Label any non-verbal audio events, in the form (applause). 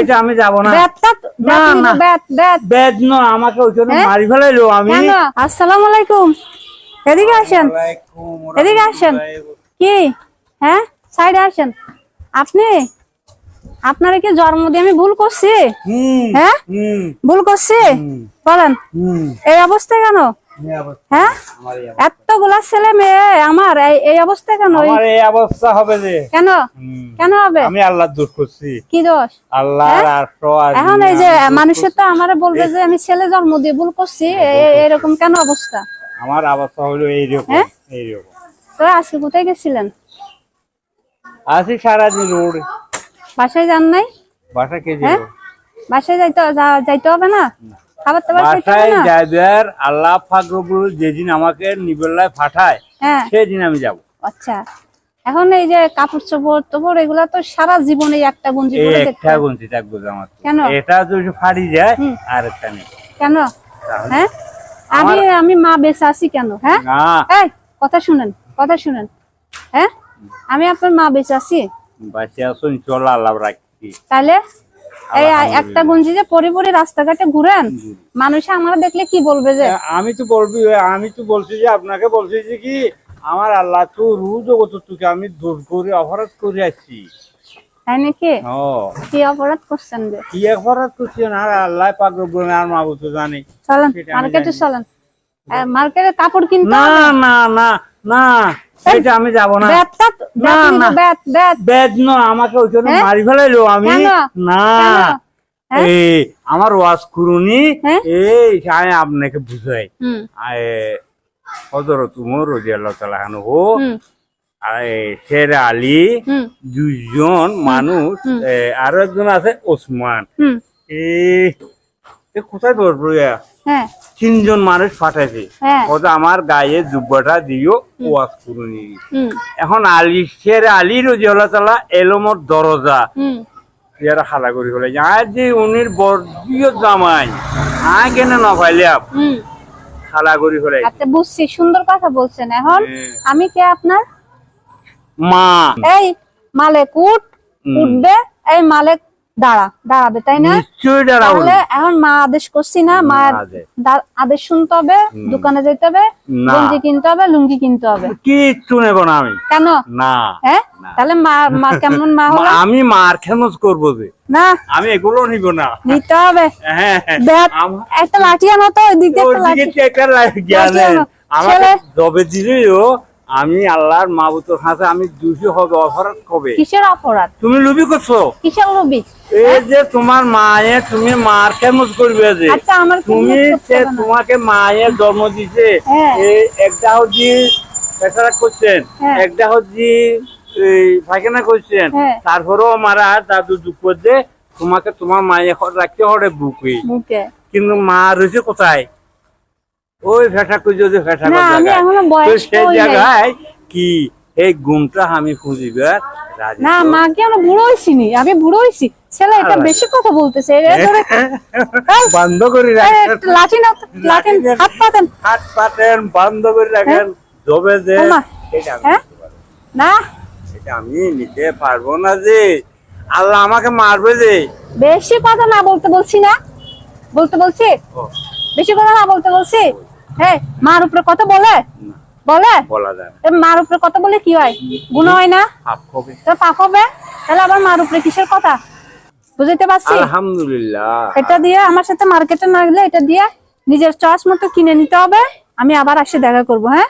এটা আমি যাব না। না, না। ব্যাট ব্যাট আমাকে ওই হ্যাঁ? মারি ফেলাইলো আমি। আসসালামু আলাইকুম। এদিকে আসেন। এদিকে আসেন। কি? হ্যাঁ? সাইডে আসেন। আপনি? আপনার কি জন্ম দিয়ে আমি ভুল করছি? হ্যাঁ? ভুল করছি? বলেন। এই অবস্থা কেন? হ্যাঁ। এতগুলা ছেলে মেয়ে আমার এই- অবস্থা কেন? আমার এই অবস্থা হবে যে কেন? কেন হবে? আমি আল্লাহ দোষ করছি কি দোষ? আল্লাহ আর এখন এই যে মানুষের তো আমারে বলবে যে আমি ছেলে জন্ম দিয়ে ভুল করছি এরকম কেন অবস্থা? আমার অবস্থা হলো এইরকম হ্যাঁ? এইরকম। তো আজকে কোথায় গেছিলেন? আছি সারাদিন রোড। বাসায় যান নাই? বাসা কে হ্যাঁ? বাসায় যাইতে যাইতে হবে না। খাবার টাবার বাসায় যাইবার আল্লাহ ফাকরবুল যেদিন আমাকে নিবেলায় পাঠায় হ্যাঁ। সেদিন আমি যাব। আচ্ছা। এখন এই যে কাপড় চোপড় এগুলা তো সারা জীবনে একটা গঞ্জি পরে দেখতে একটা। গুনছি থাকব আমার কেন? এটা যদি ফাড়ি যায় আর একটা নেই। কেন? হ্যাঁ? আমি আমি মা বেঁচে আছি কেন? হ্যাঁ? এই কথা শুনেন কথা শুনেন। হ্যাঁ? আমি আপনার মা বেঁচে আছি? বাঁচে আসুন চল আল্লাহ রাখছি। তাহলে এই একটা গঞ্জি যে পরে পরে রাস্তাঘাটে ঘুরেন মানুষ আমার দেখলে কি বলবে যে? আমি তো বলবি আমি তো বলছি যে আপনাকে বলছি যে কি আমার আল্লাহ তো রু জগত তোকে আমি দূর করে অপরাধ করে আসছি তাই নাকি? কি অপরাধ করছেন যে? কি অপরাধ আর আল্লাহ আর তো জানি। চলেন মার্কেটে চলেন। মার্কেটে কাপড় কিনতে না না না না। এটা আমি যাব না। না, না। ব্যাট আমাকে ওই জন্য হ্যাঁ? মারি ফেলাইলো আমি। না। হ্যাঁ? এই আমার ওয়াজ করুনি। হ্যাঁ? এই আমি আপনাকে বুঝাই। উমর রাজি আল্লাহ হুম। শের আলী। হুম। দুইজন মানুষ। আরও একজন আছে ওসমান। এ কোথায় ধরবো হ্যাঁ। তিনজন মানুষ হ্যাঁ। ওটা আমার গায়ে জুব্বাটা দিও ওয়াজ করুনি এখন আলি শের আলী রাজি আল্লাহ তাআলা এলমর দরজা। ইয়ারা হালা করি ফেলে আর যে উনির বর্দীয় জামাই। আয় কেন না পাইলাম হুম। হালা করি ফেলে আচ্ছা বুঝছি সুন্দর কথা বলছেন। এখন হ্যাঁ। আমি কে আপনার? মা। এই মালেক উঠ উঠবে এই মালেক দাঁড়া দাঁড়াবে তাই না? তাহলে এখন মা আদেশ করছি না মা আদেশ। শুনতে হবে দোকানে যেতে হবে গঞ্জি কিনতে হবে লুঙ্গি কিনতে হবে। কিচ্ছু নেব না আমি। কেন? না। হ্যাঁ তাহলে মা মা কেমন মা হলো? আমি মার খেমজ করব যে। না। আমি এগুলো নিব না। নিতে হবে। হ্যাঁ। একটা লাঠি আনো তো ওই দিক দিয়ে একটা লাঠি। আমাকে জবে দিলেও আমি আল্লাহর মাবুতর হাতে আমি দোষী হবে অপরাধ কবে কিসের অপরাধ? তুমি লুবি করছ? কিসের রবি এই যে তোমার মায়ে তুমি মার খেমজ করবে যে আচ্ছা তুমি সে তোমাকে মায়ের জন্ম দিছে হ্যাঁ। এই একটা হচ্ছে পেশারা করছেন হ্যাঁ। একটা হচ্ছে পায়খানা করছেন। হ্যাঁ। তারপরেও মারা দাদু দুঃখ যে তোমাকে তোমার মায়ে রাখতে হবে বুকে। বুকে। কিন্তু মা রয়েছে কোথায়? ওই যে তো সেই জায়গায় কি? এই গুণটা আমি খুঁজিবার না তো। মা আমরা বুড়ো নি আমি বুড়ো ছেলে এটা বেশি কথা বলতেছে (laughs) বন্ধ করে রাখেন। লাঠি না লাঠি হাত পাতেন। হাত পাতেন বন্ধ করে রাখেন। জবে যে হ্যাঁ? নিতে পারব। না? এটা আমি নিতে পারব না যে। আল্লাহ আমাকে মারবে যে। বেশি কথা না বলতে বলছি না। বলতে বলছি? ও, বেশি কথা না বলতে বলছি। হ্যাঁ মার উপরে কত বলে? বলে? বলা যায় মার উপরে কত বলে কি হয়? গুণ হয় না? পাপ হবে। তো পাপ হবে? তাহলে আবার মার উপরে কিসের কথা? বুঝতে পারছি? আলহামদুলিল্লাহ। এটা দিয়ে আমার সাথে মার্কেটে না গেলে এটা দিয়ে নিজের চয়েস মতো কিনে নিতে হবে। আমি আবার আসে দেখা করব হ্যাঁ?